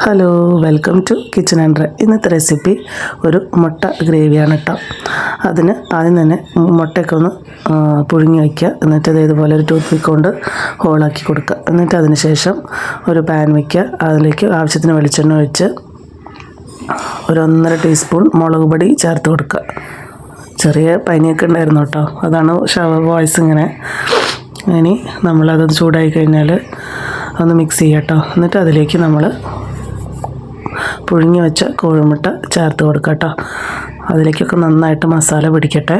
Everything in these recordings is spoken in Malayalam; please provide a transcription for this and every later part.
ഹലോ വെൽക്കം ടു കിച്ചൺ ആൻഡ്ര ഇന്നത്തെ റെസിപ്പി ഒരു മുട്ട ഗ്രേവിയാണ് കേട്ടോ അതിന് ആദ്യം തന്നെ മുട്ടയൊക്കെ ഒന്ന് പുഴുങ്ങി വയ്ക്കുക എന്നിട്ട് ഇതുപോലെ ഒരു ടൂത്ത് പിക്ക് കൊണ്ട് ഹോളാക്കി കൊടുക്കുക. എന്നിട്ട് അതിന് ശേഷം ഒരു പാൻ വയ്ക്കുക അതിലേക്ക് ആവശ്യത്തിന് വെളിച്ചെണ്ണ ഒഴിച്ച് ഒരു ഒന്നര ടീസ്പൂൺ മുളക് പൊടി ചേർത്ത് കൊടുക്കുക. ചെറിയ പനിയൊക്കെ ഉണ്ടായിരുന്നു കേട്ടോ അതാണ് ഷവർ വോയിസ് ഇങ്ങനെ. ഇനി നമ്മളത് ചൂടായി കഴിഞ്ഞാൽ ഒന്ന് മിക്സ് ചെയ്യാം കേട്ടോ എന്നിട്ട് അതിലേക്ക് നമ്മൾ പുഴുങ്ങി വെച്ച കോഴിമുട്ട ചേർത്ത് കൊടുക്കുക കേട്ടോ. അതിലേക്കൊക്കെ നന്നായിട്ട് മസാല പിടിക്കട്ടെ.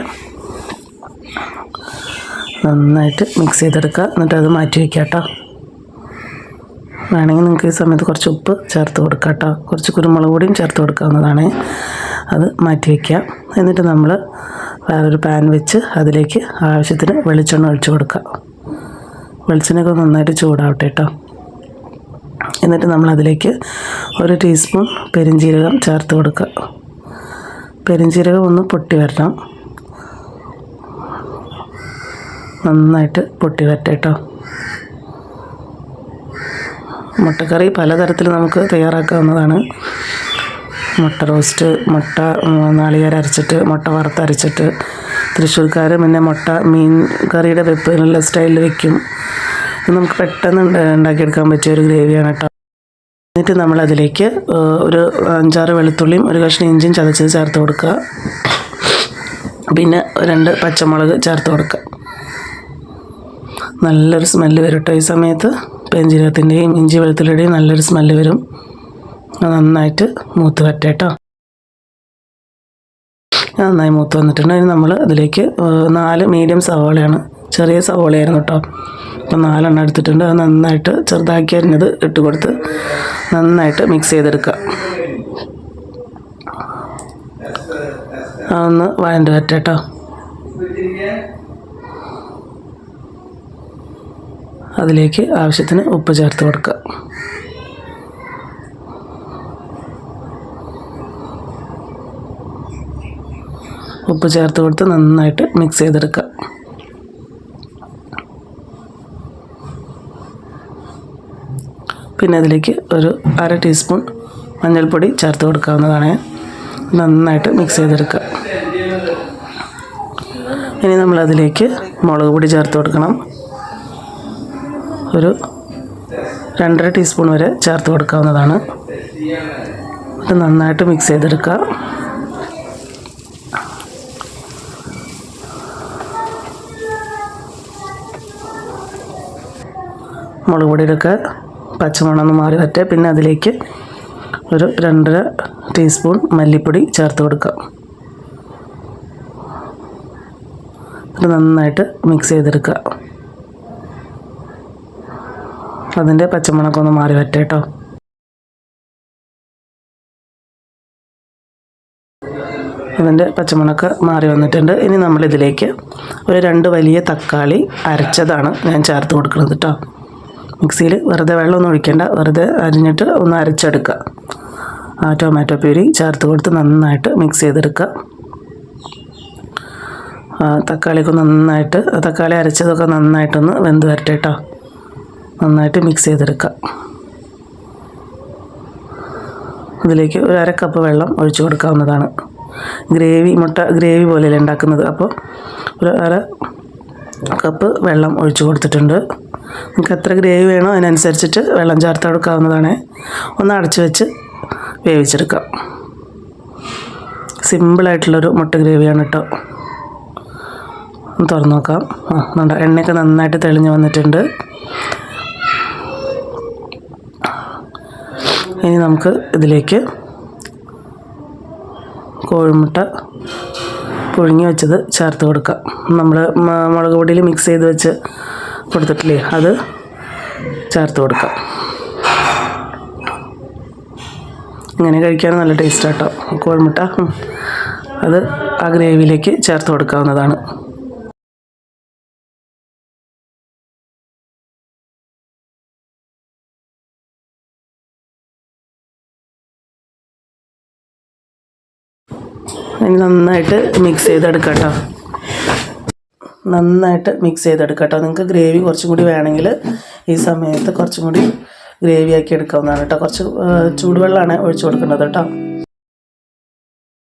നന്നായിട്ട് മിക്സ് ചെയ്തെടുക്കുക. എന്നിട്ട് അത് മാറ്റി വയ്ക്കുക കേട്ടോ. വേണമെങ്കിൽ നിങ്ങൾക്ക് ഈ സമയത്ത് കുറച്ച് ഉപ്പ് ചേർത്ത് കൊടുക്കുക കേട്ടോ. കുറച്ച് കുരുമുളക് പൊടിയും ചേർത്ത് കൊടുക്കാവുന്നതാണ്. അത് മാറ്റി വയ്ക്കുക എന്നിട്ട് നമ്മൾ വേറൊരു പാൻ വെച്ച് അതിലേക്ക് ആവശ്യത്തിന് വെളിച്ചെണ്ണ ഒഴിച്ചു കൊടുക്കുക. വെളിച്ചെണ്ണയൊക്കെ നന്നായിട്ട് ചൂടാവട്ടെ കേട്ടോ. എന്നിട്ട് നമ്മൾ അതിലേക്ക് ഒരു ടീസ്പൂൺ പെരിഞ്ജീരകം ചേർത്ത് കൊടുക്കുക. പെരിഞ്ജീരകം ഒന്ന് പൊട്ടി വരണം. നന്നായിട്ട് പൊട്ടി വരട്ടെ കേട്ടോ. മുട്ടക്കറി പലതരത്തിൽ നമുക്ക് തയ്യാറാക്കാവുന്നതാണ്. മുട്ട റോസ്റ്റ് മുട്ട നാളികേരം അരച്ചിട്ട് മുട്ട വറുത്തരച്ചിട്ട് തൃശ്ശൂർക്കാർ പിന്നെ മുട്ട മീൻ കറിയുടെ വെപ്പ് നല്ല സ്റ്റൈലിൽ വെക്കും. നമുക്ക് പെട്ടെന്ന് ഉണ്ട- ഉണ്ടാക്കിയെടുക്കാൻ പറ്റിയ ഒരു ഗ്രേവിയാണ് കേട്ടോ. എന്നിട്ട് നമ്മൾ അതിലേക്ക് ഒരു അഞ്ചാറ് വെളുത്തുള്ളിയും ഒരു കഷ്ണം ഇഞ്ചിയും ചതച്ചത് ചേർത്ത് കൊടുക്കുക. പിന്നെ രണ്ട് പച്ചമുളക് ചേർത്ത് കൊടുക്കുക. നല്ലൊരു സ്മെല്ല് വരും കേട്ടോ ഈ സമയത്ത്. പെഞ്ചീരകത്തിന്റെയും ഇഞ്ചി വെളുത്തുള്ളിയുടെയും നല്ലൊരു സ്മെല്ല് വരും. നന്നായിട്ട് മൂത്ത് വരട്ടെ കേട്ടോ. നന്നായി മൂത്ത് വന്നിട്ടുണ്ട്. നമ്മൾ അതിലേക്ക് നാല് മീഡിയം സവാളയാണ് ചെറിയ സവോളയായിരുന്നു കേട്ടോ. അപ്പോൾ നാലെണ്ണം എടുത്തിട്ടുണ്ട്. അത് നന്നായിട്ട് ചെറുതാക്കി അരിഞ്ഞത് ഇട്ട് കൊടുത്ത് നന്നായിട്ട് മിക്സ് ചെയ്തെടുക്കുക. അതൊന്ന് വഴണ്ട് വരട്ടെ കേട്ടോ. അതിലേക്ക് ആവശ്യത്തിന് ഉപ്പ് ചേർത്ത് കൊടുക്കുക. ഉപ്പ് ചേർത്ത് കൊടുത്ത് നന്നായിട്ട് മിക്സ് ചെയ്തെടുക്കുക. പിന്നെ അതിലേക്ക് ഒരു അര ടീസ്പൂൺ മഞ്ഞൾപ്പൊടി ചേർത്ത് കൊടുക്കാവുന്നതാണ്. നന്നായിട്ട് മിക്സ് ചെയ്തെടുക്കുക. ഇനി നമ്മൾ അതിലേക്ക് മുളക് പൊടി ചേർത്ത് കൊടുക്കണം. ഒരു രണ്ടര ടീസ്പൂൺ വരെ ചേർത്ത് കൊടുക്കാവുന്നതാണ്. ഇത് നന്നായിട്ട് മിക്സ് ചെയ്തെടുക്കുക. മുളക് പൊടിയിലൊക്കെ പച്ചമണമെന്ന് മാറി വരട്ടെ. പിന്നെ അതിലേക്ക് ഒരു രണ്ടര ടീസ്പൂൺ മല്ലിപ്പൊടി ചേർത്ത് കൊടുക്കുക. ഇത് നന്നായിട്ട് മിക്സ് ചെയ്തെടുക്കുക. അതിന്റെ പച്ചമുളകൊന്ന് മാറി വരട്ടെ കേട്ടോ. അതിന്റെ പച്ചമുളക് മാറി വന്നിട്ടുണ്ട്. ഇനി നമ്മളിതിലേക്ക് ഒരു രണ്ട് വലിയ തക്കാളി അരച്ചതാണ് ഞാൻ ചേർത്ത് കൊടുക്കുന്നത് കേട്ടോ. മിക്സിയിൽ വെറുതെ വെള്ളമൊന്നും ഒഴിക്കേണ്ട. വെറുതെ അരിഞ്ഞിട്ട് ഒന്ന് അരച്ചെടുക്കുക. ആ ടൊമാറ്റോ പ്യൂരി ചേർത്ത് കൊടുത്ത് നന്നായിട്ട് മിക്സ് ചെയ്തെടുക്കുക. ആ, തക്കാളിയൊക്കെ നന്നായിട്ട് തക്കാളി അരച്ചതൊക്കെ നന്നായിട്ടൊന്ന് വെന്ത് വരട്ടെ കേട്ടോ നന്നായിട്ട് മിക്സ് ചെയ്തെടുക്കുക. ഇതിലേക്ക് ഒരു അര കപ്പ് വെള്ളം ഒഴിച്ചു കൊടുക്കാവുന്നതാണ്. ഗ്രേവി മുട്ട ഗ്രേവി പോലെയല്ലേ ഉണ്ടാക്കുന്നത്. അപ്പോൾ ഒരു അര കപ്പ് വെള്ളം ഒഴിച്ചു കൊടുത്തിട്ടുണ്ട്. നിങ്ങൾക്ക് എത്ര ഗ്രേവി വേണോ അതിനനുസരിച്ചിട്ട് വെള്ളം ചേർത്ത് കൊടുക്കാവുന്നതാണ്. ഒന്ന് അടച്ചു വെച്ച് വേവിച്ചെടുക്കാം. സിമ്പിളായിട്ടുള്ളൊരു മുട്ട ഗ്രേവിയാണ് കേട്ടോ തുറന്ന് നോക്കാം. ആ നമ്മുടെ എണ്ണയൊക്കെ നന്നായിട്ട് തെളിഞ്ഞ് വന്നിട്ടുണ്ട്. ഇനി നമുക്ക് ഇതിലേക്ക് കോഴിമുട്ട പുഴുങ്ങി വെച്ചത് ചേർത്ത് കൊടുക്കാം. നമ്മൾ മുളക് പൊടിയിൽ മിക്സ് ചെയ്ത് വെച്ച് കൊടുത്തിട്ടില്ലേ? അത് ചേർത്ത് കൊടുക്കാം. ഇങ്ങനെ കഴിക്കാൻ നല്ല ടേസ്റ്റ് കേട്ടോ കോഴിമുട്ട. അത് ആ ഗ്രേവിയിലേക്ക് ചേർത്ത് കൊടുക്കാവുന്നതാണ്. നന്നായിട്ട് മിക്സ് ചെയ്തെടുക്കാം കേട്ടോ നന്നായിട്ട് മിക്സ് ചെയ്തെടുക്കാം കേട്ടോ. നിങ്ങൾക്ക് ഗ്രേവി കുറച്ചും കൂടി വേണമെങ്കിൽ ഈ സമയത്ത് കുറച്ചും കൂടി ഗ്രേവി ആക്കി എടുക്കാവുന്നതാണ് കേട്ടോ. കുറച്ച് ചൂടുവെള്ളമാണ് ഒഴിച്ചു കൊടുക്കേണ്ടത് കേട്ടോ.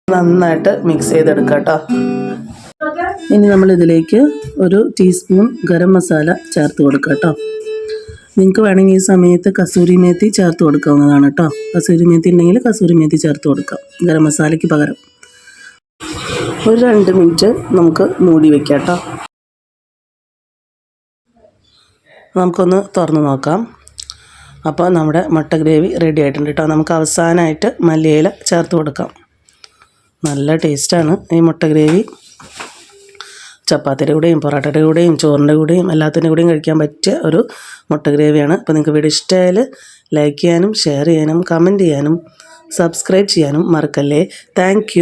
നന്നായിട്ട് മിക്സ് ചെയ്തെടുക്കാം കേട്ടോ. ഇനി നമ്മൾ ഇതിലേക്ക് ഒരു ടീസ്പൂൺ ഗരം മസാല ചേർത്ത് കൊടുക്കുക കേട്ടോ. നിങ്ങൾക്ക് വേണമെങ്കിൽ ഈ സമയത്ത് കസൂരി മേത്തി ചേർത്ത് കൊടുക്കാവുന്നതാണ് കേട്ടോ. കസൂരി മേത്തി ഉണ്ടെങ്കിൽ കസൂരി മേത്തി ചേർത്ത് കൊടുക്കാം. ഗരം മസാലയ്ക്ക് പകരം. ഒരു രണ്ട് മിനിറ്റ് നമുക്ക് മൂടി വെക്കാം കേട്ടോ. നമുക്കൊന്ന് തുറന്ന് നോക്കാം. അപ്പോൾ നമ്മുടെ മട്ട ഗ്രേവി റെഡി ആയിട്ടുണ്ട് കേട്ടോ. നമുക്ക് അവസാനമായിട്ട് മല്ലിയില ചേർത്ത് കൊടുക്കാം. നല്ല ടേസ്റ്റാണ് ഈ മുട്ട ഗ്രേവി. ചപ്പാത്തിയുടെ കൂടെയും പൊറോട്ടയുടെ കൂടെയും ചോറിന്റെ കൂടെയും എല്ലാത്തിന്റെ കൂടെയും കഴിക്കാൻ പറ്റിയ ഒരു മുട്ട ഗ്രേവിയാണ്. അപ്പോൾ നിങ്ങൾക്ക് വീഡിയോ ഇഷ്ടമായാൽ ലൈക്ക് ചെയ്യാനും ഷെയർ ചെയ്യാനും കമന്റ് ചെയ്യാനും സബ്സ്ക്രൈബ് ചെയ്യാനും മറക്കല്ലേ. താങ്ക്